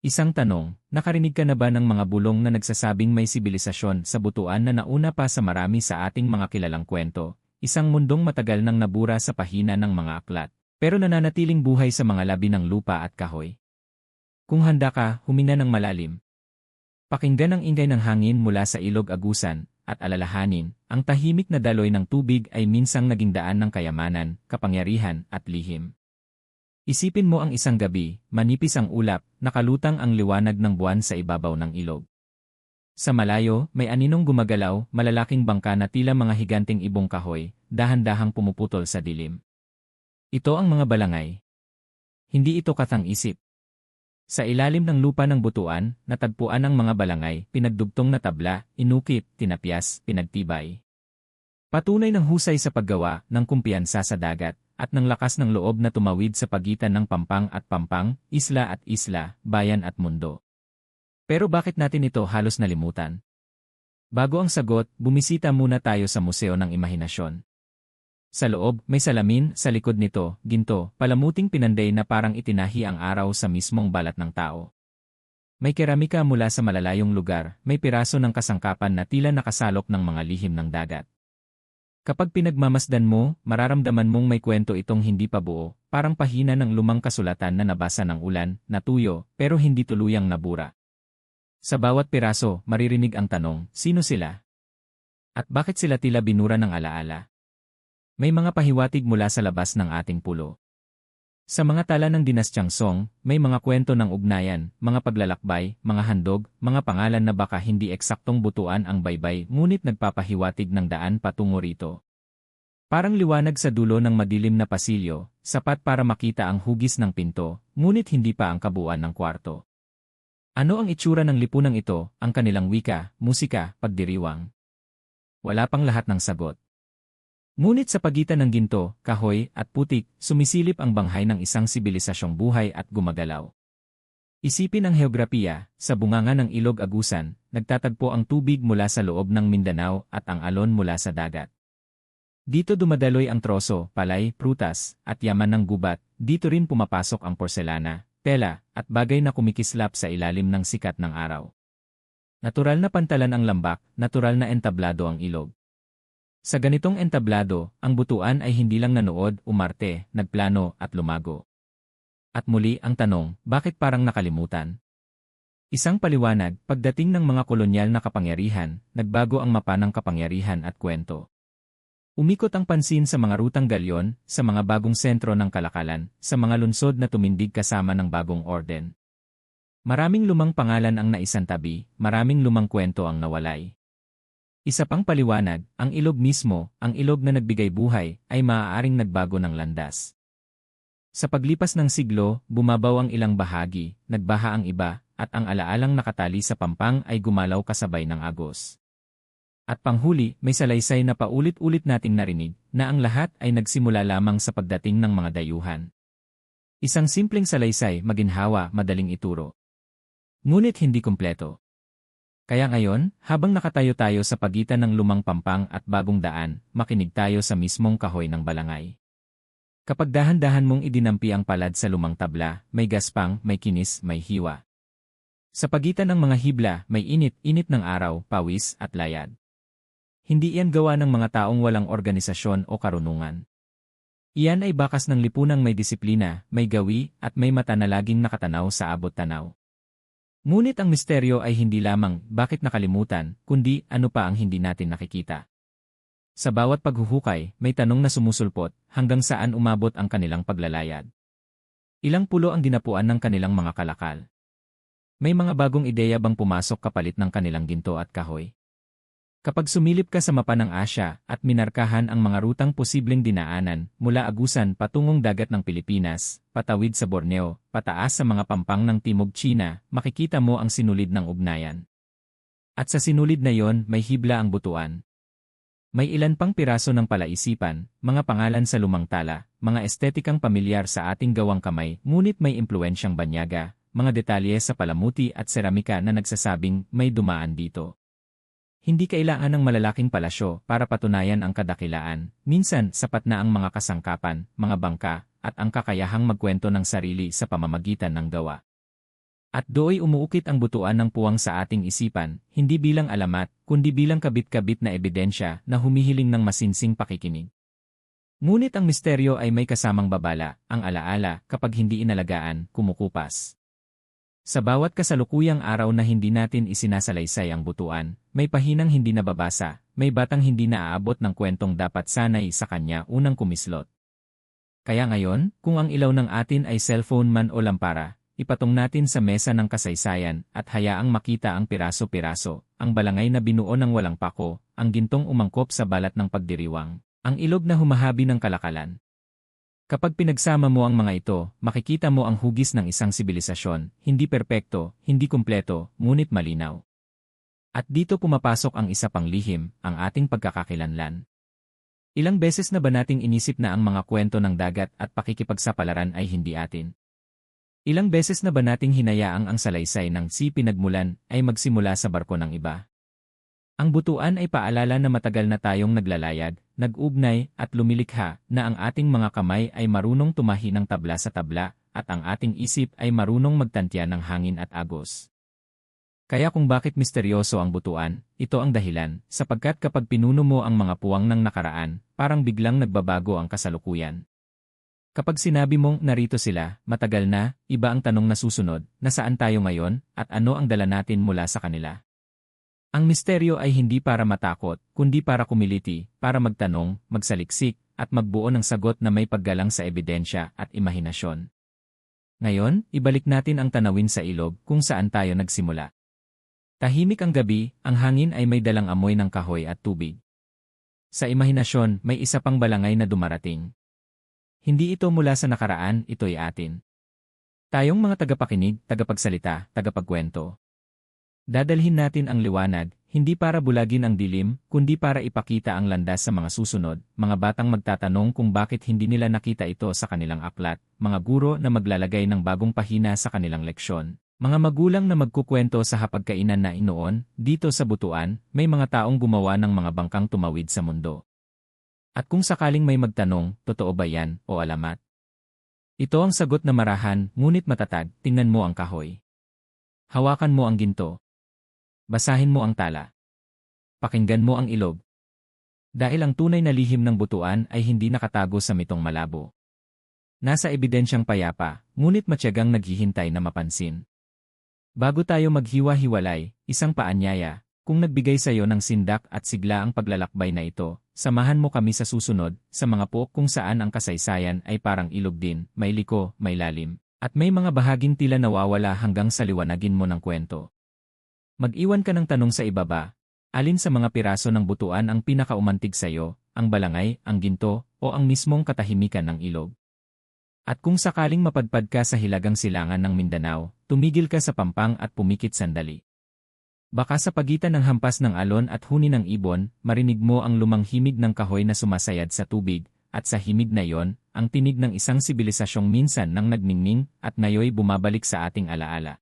Isang tanong, nakarinig ka na ba ng mga bulong na nagsasabing may sibilisasyon sa butuan na nauna pa sa marami sa ating mga kilalang kwento, isang mundong matagal nang nabura sa pahina ng mga aklat, pero nananatiling buhay sa mga labi ng lupa at kahoy? Kung handa ka, humina ng malalim. Pakinggan ang ingay ng hangin mula sa ilog agusan, at alalahanin, ang tahimik na daloy ng tubig ay minsang naging daan ng kayamanan, kapangyarihan, at lihim. Isipin mo ang isang gabi, manipis ang ulap, nakalutang ang liwanag ng buwan sa ibabaw ng ilog. Sa malayo, may aninong gumagalaw, malalaking bangka na tila mga higanting ibong kahoy, dahan-dahang pumuputol sa dilim. Ito ang mga balangay. Hindi ito katang-isip. Sa ilalim ng lupa ng butuan, natagpuan ang mga balangay, pinagdugtong na tabla, inukit, tinapyas, pinagtibay. Patunay ng husay sa paggawa ng kumpiyansa sa dagat, at ng lakas ng loob na tumawid sa pagitan ng pampang at pampang, isla at isla, bayan at mundo. Pero bakit natin ito halos nalimutan? Bago ang sagot, bumisita muna tayo sa Museo ng Imahinasyon. Sa loob, may salamin, sa likod nito, ginto, palamuting pinanday na parang itinahi ang araw sa mismong balat ng tao. May keramika mula sa malalayong lugar, may piraso ng kasangkapan na tila nakasalok ng mga lihim ng dagat. Kapag pinagmamasdan mo, mararamdaman mong may kwento itong hindi pa buo, parang pahina ng lumang kasulatan na nabasa ng ulan, natuyo, pero hindi tuluyang nabura. Sa bawat piraso, maririnig ang tanong, sino sila? At bakit sila tila binura ng alaala? May mga pahiwatig mula sa labas ng ating pulo. Sa mga tala ng dinastyang Song, may mga kwento ng ugnayan, mga paglalakbay, mga handog, mga pangalan na baka hindi eksaktong butuan ang baybay ngunit nagpapahiwatig ng daan patungo rito. Parang liwanag sa dulo ng madilim na pasilyo, sapat para makita ang hugis ng pinto, ngunit hindi pa ang kabuuan ng kwarto. Ano ang itsura ng lipunang ito, ang kanilang wika, musika, pagdiriwang? Wala pang lahat ng sagot. Ngunit sa pagitan ng ginto, kahoy, at putik, sumisilip ang banghay ng isang sibilisasyong buhay at gumagalaw. Isipin ang heograpiya, sa bunganga ng ilog agusan, nagtatagpo ang tubig mula sa loob ng Mindanao at ang alon mula sa dagat. Dito dumadaloy ang troso, palay, prutas, at yaman ng gubat, dito rin pumapasok ang porselana, tela, at bagay na kumikislap sa ilalim ng sikat ng araw. Natural na pantalan ang lambak, natural na entablado ang ilog. Sa ganitong entablado, ang butuan ay hindi lang nanood, umarte, nagplano at lumago. At muli ang tanong, bakit parang nakalimutan? Isang paliwanag, pagdating ng mga kolonyal na kapangyarihan, nagbago ang mapa ng kapangyarihan at kwento. Umikot ang pansin sa mga rutang galyon, sa mga bagong sentro ng kalakalan, sa mga lunsod na tumindig kasama ng bagong orden. Maraming lumang pangalan ang naisantabi, maraming lumang kwento ang nawalay. Isa pang paliwanag, ang ilog mismo, ang ilog na nagbigay buhay, ay maaaring nagbago ng landas. Sa paglipas ng siglo, bumabaw ang ilang bahagi, nagbaha ang iba, at ang alaalang nakatali sa pampang ay gumalaw kasabay ng agos. At panghuli, may salaysay na paulit-ulit nating narinig, na ang lahat ay nagsimula lamang sa pagdating ng mga dayuhan. Isang simpleng salaysay, maginhawa, madaling ituro. Ngunit hindi kumpleto. Kaya ngayon, habang nakatayo tayo sa pagitan ng lumang pampang at bagong daan, makinig tayo sa mismong kahoy ng balangay. Kapag dahan-dahan mong idinampi ang palad sa lumang tabla, may gaspang, may kinis, may hiwa. Sa pagitan ng mga hibla, may init, init ng araw, pawis, at layad. Hindi iyan gawa ng mga taong walang organisasyon o karunungan. Iyan ay bakas ng lipunang may disiplina, may gawi, at may mata na laging nakatanaw sa abot-tanaw. Ngunit ang misteryo ay hindi lamang bakit nakalimutan, kundi ano pa ang hindi natin nakikita. Sa bawat paghuhukay, may tanong na sumusulpot, hanggang saan umabot ang kanilang paglalayad. Ilang pulo ang dinapuan ng kanilang mga kalakal. May mga bagong ideya bang pumasok kapalit ng kanilang ginto at kahoy? Kapag sumilip ka sa mapa ng Asya at minarkahan ang mga rutang posibleng dinaanan mula Agusan patungong dagat ng Pilipinas, patawid sa Borneo, pataas sa mga pampang ng Timog China, makikita mo ang sinulid ng ugnayan. At sa sinulid na yon may hibla ang butuan. May ilan pang piraso ng palaisipan, mga pangalan sa lumang tala, mga estetikang pamilyar sa ating gawang kamay, ngunit may impluensyang banyaga, mga detalye sa palamuti at seramika na nagsasabing may dumaan dito. Hindi kailangan ng malalaking palasyo para patunayan ang kadakilaan. Minsan, sapat na ang mga kasangkapan, mga bangka, at ang kakayahang magkwento ng sarili sa pamamagitan ng gawa. At dooy umuukit ang butuan ng puwang sa ating isipan, hindi bilang alamat, kundi bilang kabit-kabit na ebidensya na humihiling ng masinsing pakikinig. Ngunit ang misteryo ay may kasamang babala, ang alaala, kapag hindi inalagaan, kumukupas. Sa bawat kasalukuyang araw na hindi natin isinasalaysay ang butuan, may pahinang hindi nababasa, may batang hindi naaabot ng kwentong dapat sanay sa kanya unang kumislot. Kaya ngayon, kung ang ilaw ng atin ay cellphone man o lampara, ipatong natin sa mesa ng kasaysayan at hayaang makita ang piraso-piraso, ang balangay na binuo ng walang pako, ang gintong umangkop sa balat ng pagdiriwang, ang ilog na humahabi ng kalakalan. Kapag pinagsama mo ang mga ito, makikita mo ang hugis ng isang sibilisasyon, hindi perpekto, hindi kumpleto, ngunit malinaw. At dito pumapasok ang isa pang lihim, ang ating pagkakakilanlan. Ilang beses na ba nating inisip na ang mga kwento ng dagat at pakikipagsapalaran ay hindi atin? Ilang beses na ba nating hinayaang ang salaysay ng si pinagmulan ay magsimula sa barko ng iba? Ang butuan ay paalala na matagal na tayong naglalayag, nag-ugnay at lumilikha na ang ating mga kamay ay marunong tumahi ng tabla sa tabla at ang ating isip ay marunong magtantya ng hangin at agos. Kaya kung bakit misteryoso ang butuan, ito ang dahilan, sapagkat kapag pinuno mo ang mga puwang ng nakaraan, parang biglang nagbabago ang kasalukuyan. Kapag sinabi mong narito sila, matagal na, iba ang tanong na susunod, nasaan tayo ngayon, at ano ang dala natin mula sa kanila. Ang misteryo ay hindi para matakot, kundi para kumiliti, para magtanong, magsaliksik, at magbuo ng sagot na may paggalang sa ebidensya at imahinasyon. Ngayon, ibalik natin ang tanawin sa ilog kung saan tayo nagsimula. Tahimik ang gabi, ang hangin ay may dalang amoy ng kahoy at tubig. Sa imahinasyon, may isa pang balangay na dumarating. Hindi ito mula sa nakaraan, ito'y atin. Tayong mga tagapakinig, tagapagsalita, tagapagkwento. Dadalhin natin ang liwanag, hindi para bulagin ang dilim, kundi para ipakita ang landas sa mga susunod, mga batang magtatanong kung bakit hindi nila nakita ito sa kanilang aklat, mga guro na maglalagay ng bagong pahina sa kanilang leksyon, mga magulang na magkukwento sa hapagkainan na inoon, dito sa butuan, may mga taong gumawa ng mga bangkang tumawid sa mundo. At kung sakaling may magtanong, totoo ba yan o alamat? Ito ang sagot na marahan, ngunit matatag, tingnan mo ang kahoy. Hawakan mo ang ginto. Basahin mo ang tala. Pakinggan mo ang ilog. Dahil ang tunay na lihim ng butuan ay hindi nakatago sa mitong malabo. Nasa ebidensyang payapa, ngunit matyagang naghihintay na mapansin. Bago tayo maghiwa-hiwalay, isang paanyaya, kung nagbigay sa iyo ng sindak at sigla ang paglalakbay na ito, Samahan mo kami sa susunod, sa mga pook kung saan ang kasaysayan ay parang ilog din, may liko, may lalim, at may mga bahaging tila nawawala hanggang sa liwanagin mo ng kwento. Mag-iwan ka ng tanong sa ibaba, alin sa mga piraso ng butuan ang pinakaumantig sa iyo, ang balangay, ang ginto, o ang mismong katahimikan ng ilog. At kung sakaling mapadpad ka sa hilagang silangan ng Mindanao, tumigil ka sa pampang at pumikit sandali. Baka sa pagitan ng hampas ng alon at huni ng ibon, marinig mo ang lumang himig ng kahoy na sumasayad sa tubig, at sa himig na yon, ang tinig ng isang sibilisasyong minsan nang nagningning at ngayoy bumabalik sa ating alaala.